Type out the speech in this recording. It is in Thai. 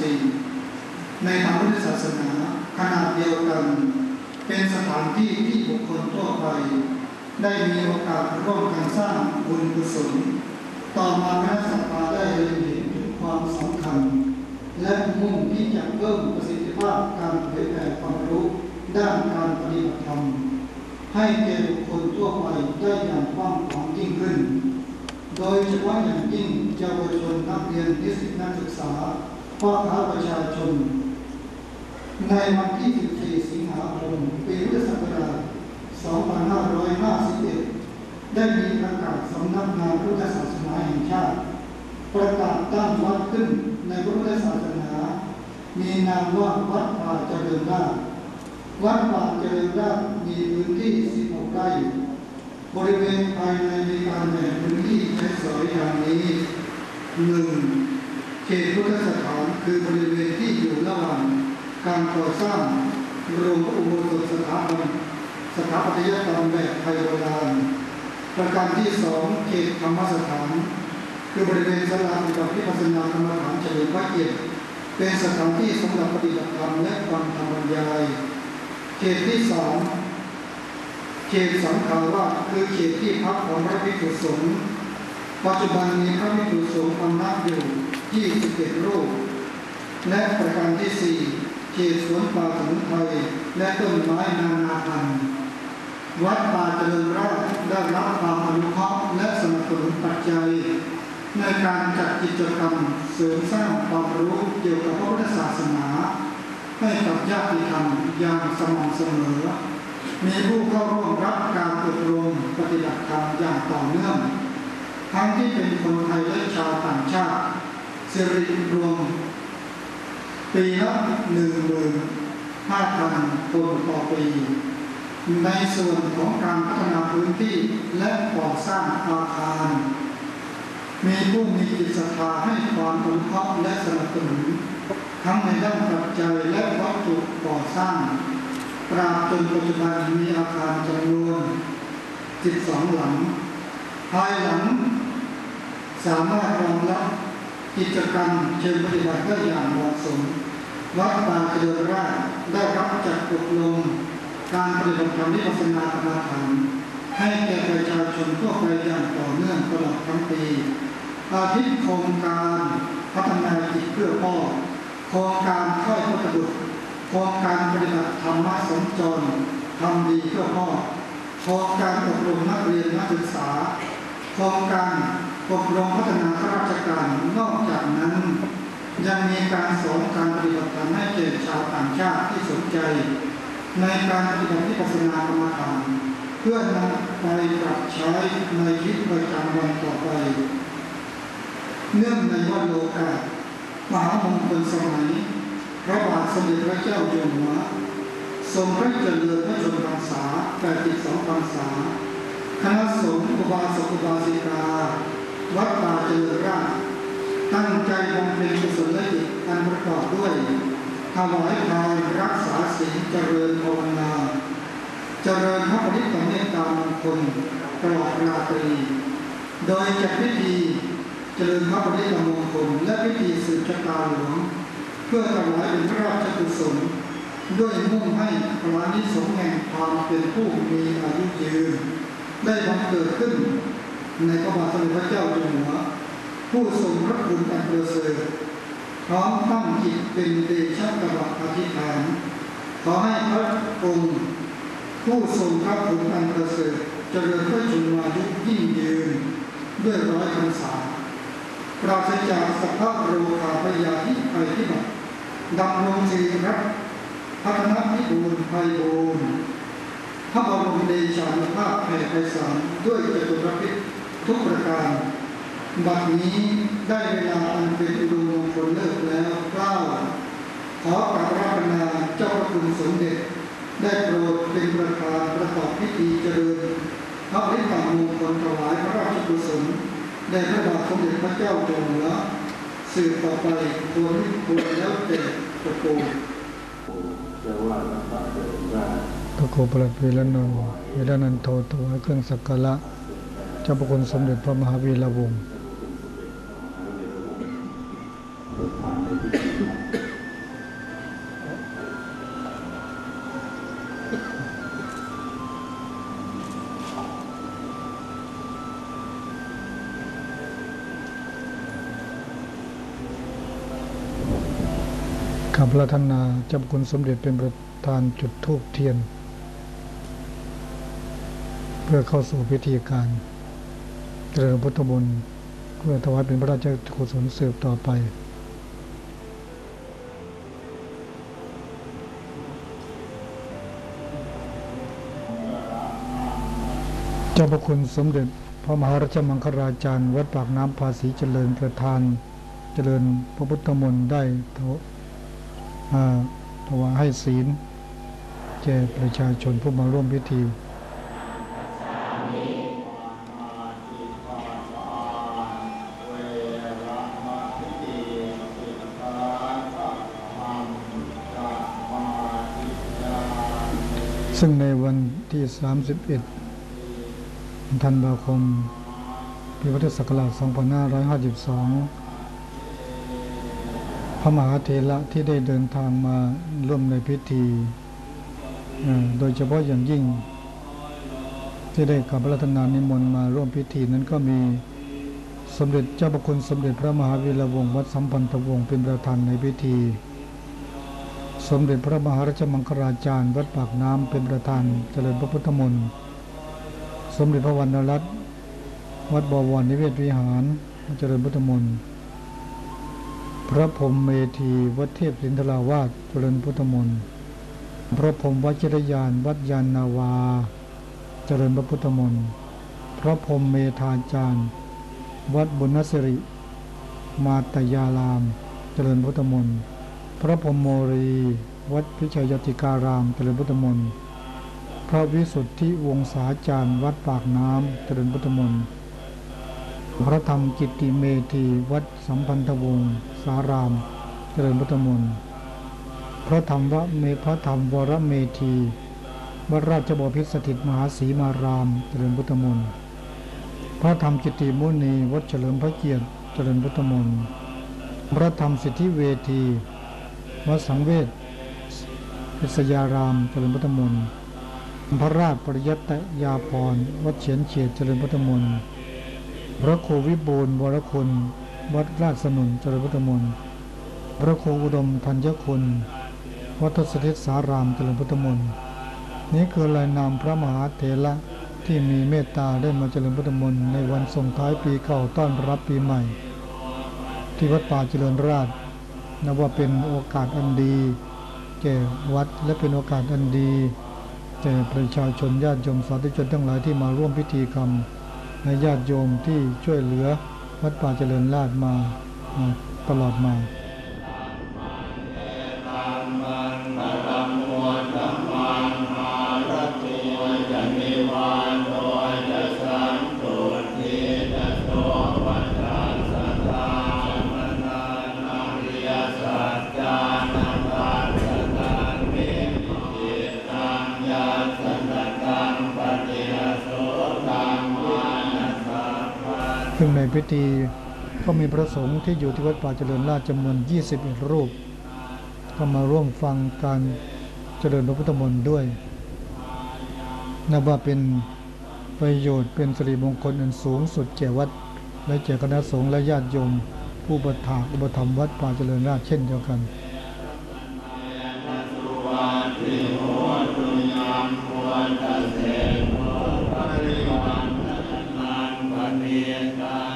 สี่ในทางพุทธศาสนาขนาดเดียวกัน เป็นสถานที่ที่บุคคลทั่วไป ได้มีโอกาสร่วมกันสร้างบุญกุศลต่อมาคณะสัมมาได้เรียนเห็นถึงความสำคัญ และมุ่งที่จะเพิ่มประสิทธิภาพการเผยแผ่ความรู้ด้านการปฏิบัติธรรม ให้แก่บุคคลทั่วไปได้อย่างกว้างขวางยิ่งขึ้น โดยเฉพาะอย่างยิ่งเยาวชนนักเรียนนิสิตนักศึกษา พ่อค้าประชาชน ในวันที่ 14 สิงหาคม ปีพุทธศักราช 2551 ได้มีประกาศสำนักงานพุทธศาสนาแห่งชาติ ประกาศตั้งวัดขึ้นในพุทธศาสนา มีนามว่าวัดป่าเจริญราษฎร์วัดป่าเจริญราษฎร์มีพื้นที่ 16 ไร่ บริเวณภายในมีการแบ่งพื้นที่ใช้สอยอย่างนี้หนึ่งเขตพุทธสถาน คือบริเวณที่อยู่ระหว่างการก่อสร้างโรงอุโบสถสถาบันสถาปัตยกรรมแบบไทยโบราณประการที่สองเขตธรรมสถาน คือบริเวณสลาปฏิบัติพิปัสสนากรรมฐานเฉลิมพระเกียรติเป็นสถานที่สำหรับปฏิบัติธรรมและความธรรมบรรยาย เขตที่สองเขตสังขารวัดคือเขตที่พักของพระภิกษุสงฆ์ปัจจุบันมีพระภิกษุสงฆ์พำนักอยู่21รูป และประการที่สี่เขตสวนป่าสมุนไพรและต้นไม้นานาพันธุ์วัดป่าเจริญราษฎร์ได้รับความอนุเคราะห์และสนับสนุนปัจจัย ในการจัดกิจกรรมเสริมสร้างความรู้เกี่ยวกับพระพุทธศาสนา ให้กับญาติธรรมอย่างสม่ำเสมอ มีผู้เข้าร่วมรับการอบรมปฏิบัติธรรมอย่างต่อเนื่อง ทั้งที่เป็นคนไทยและชาวต่างชาติสิริรวม ปีละหนึ่งหมื่นห้าพันคนต่อปีในส่วนของการพัฒนาพื้นที่และก่อสร้างอาคาร มีผู้มีจิตศรัทธาให้ความอนุเคราะห์และสนับสนุนทั้งในด้านปัจจัยและวัตถุก่อสร้างตราบจนปัจจุบันมีอาคารจำนวน12 หลัง ภายหลัง สามารถรองรับกิจกรรมเชิงปฏิบัติได้อย่างเหมาะสม วัดป่าเจริญราษฎร์ได้รับจัดอบรมการปฏิบัติธรรมวิปัสสนากรรมฐานให้แก่ประชาชนทั่วไปอย่างต่อเนื่องตลอดทั้งปี อาทิตย์โครงการพัฒนาจิตเพื่อพ่อโครงการค่อยพุทธบุตรโครงการปฏิบัติธรรมะสมจรทำดีเพื่อพ่อโครงการอบรมนักเรียนนักศึกษาโครงการอบรมพัฒนาข้าราชการนอกจากนั้น ยังมีการสอนการปฏิบัติธรรมให้แก่ชาวต่างชาติที่สนใจ ในการปฏิบัติวิปัสนากรรมฐานเพื่อนำไปปรับใช้ในชีวิตประจำวันต่อไป เนื่องในวันโลกาสมหามงคลสมัยพระบาทสมเด็จพระเจ้าอยู่หัวทรงพระเจริญพระชนมพรรษา82พรรษาคณะสงฆ์อุบาสกอุบาสิกา วัดป่าเจริญราษฎร์ ตั้งใจบำเพ็ญกุศลจิตอันประกอบด้วยถวายทานรักษาศีลเจริญภาวนาเจริญพระปฏิบัติเมตตามงคลตลอดราตรี โดยจัดพิธีเจริญพระปฏิบัติมงคลและพิธีสืบชะตาหลวงเพื่อถวายเป็นพระราชกุศลด้วยมุ่งให้พระนิสงส์แห่งความเป็นผู้มีอายุยืนได้บังเกิดขึ้น ในพระบาทสมเด็จพระเจ้าอยู่หัว ผู้ทรงพระคุณอันประเสริฐพร้อมตั้งจิตเป็นเดชะกบัติอธิษฐาน ขอให้พระองค์ผู้ทรงพระคุณอันประเสริฐเจริญพระชนมายุยิ่งยืนด้วยร้อยพรรษาปราศจากสภาพโรคาพยาธิภัยพิบัติดำรงชีรัตพัฒนาพิบูลภัยบูลพระบรมเดชานุภาพแผ่ไพศาลด้วยจตุรพิษทุกประการ บัดนี้ได้เวลาอันเป็นอุดมมงคลเลิกแล้วเกล้าขอกราบราบนาเจ้าพระคุณสมเด็จ ได้โปรดเป็นประธานประกอบพิธีเจริญพระฤทธิ์มงคลถวายพระราชกุศลแด่พระบาทสมเด็จพระเจ้าอยู่หัวสืบต่อไปควรควรแล้วแต่ตระกูลเจ้าว่าพระบาทเจริญราษฎร์พระโคปรพีละนนเวลานันโทตัวเครื่องสักการะเจ้าพระคุณสมเด็จพระมหาวีระวงศ์ ขับรัตนาจ้าคุณสมเด็จเป็นประธานจุดธูปเทียน เพื่อเข้าสู่พิธีการ เจริญพุทธมนต์เพื่อถวายเป็นพระราชกุศลสืบต่อไปเจ้าพระคุณสมเด็จพระมหาราชมังคลาจารย์ วัดปากน้ำภาษีเจริญประธาน เจริญพระพุทธมนต์ได้ ถวอ่าถวายให้ศีลแก่ประชาชนผู้มาร่วมพิธีซึ่งในวันที่ 31 ธันวาคม ปีพุทธศักราช 2552 พระมหาเถระที่ได้เดินทางมาร่วมในพิธีโดยเฉพาะอย่างยิ่ง ที่ได้ขับรัตนานิมนต์มาร่วมพิธีนั้นก็มีสมเด็จเจ้าพระคุณสมเด็จพระมหาวีระวงศ์วัดสัมพันธวงศ์เป็นประธานในพิธี สมเด็จพระมหาราชมังคลาจารย์ วัดปากน้ำเป็นประธานเจริญพระพุทธมนต์สมเด็จพระวรรณรัตน์วัดบวรนิเวศวิหารเจริญพุทธมนต์ พระพรมเมธีวัดเทพสินทราวาสเจริญพุทธมนต์พระพรมวัชิรยานวัดยานนาวา เจริญพระพุทธมนต์พระพรมเมธาจารย์ วัดบุญนสิริ มาตยาราม เจริญพุทธมนต์พระพรมโมรี วัดพิชัยติการาม เจริญพุทธมนต์พระวิสุทธิวงศาจารย์ วัดปากน้ำเจริญพุทธมนต์พระธรรมกิตติเมธีวัดสัมพันธวงศ์ สาราม เจริญพุทธมนต์พระธรรมวเมพระธรรมวรเมธีวัดราชบพิตรสถิตมหาศรีมาราม เจริญพุทธมนต์พระธรรมกิตติมุนีวัดเฉลิมพระเกียรติ เจริญพุทธมนต์พระธรรมสิทธิเวทีวัดสังเวชพิษยาราม เจริญพุทธมนต์พระราชปริยัตยาพรวัดเฉียนเฉียดเจริญพุทธมนต์พระโควิบูลวรคุณ วัดราชสนุนเจริญพุทธมนต์พระครูอุดมธัญคุณ วัดทศเทศสารามเจริญพุทธมนต์นี้คือรายนามพระมหาเถระที่มีเมตตาได้มาเจริญพุทธมนต์ในวันส่งท้ายปีเก่าต้อนรับปีใหม่ ที่วัดป่าเจริญราษฎร์นับว่าเป็นโอกาสอันดีแก่วัดและเป็นโอกาสอันดีแก่ประชาชนญาติโยมสาธุชนทั้งหลายที่มาร่วมพิธีกรรมและญาติโยมที่ช่วยเหลือ วัดป่าเจริญราษมาตลอดมา พิธีก็มีพระสงฆ์ที่อยู่ที่วัดป่าเจริญราชจำนวน 21 รูป ก็มาร่วมฟังการเจริญพระพุทธมนต์ด้วยนับว่าเป็นประโยชน์เป็นสิริมงคลอันสูงสุดแก่วัด และแก่คณะสงฆ์และญาติโยม ผู้ประถากอุปธรรมวัดป่าเจริญราชเช่นเดียวกันเ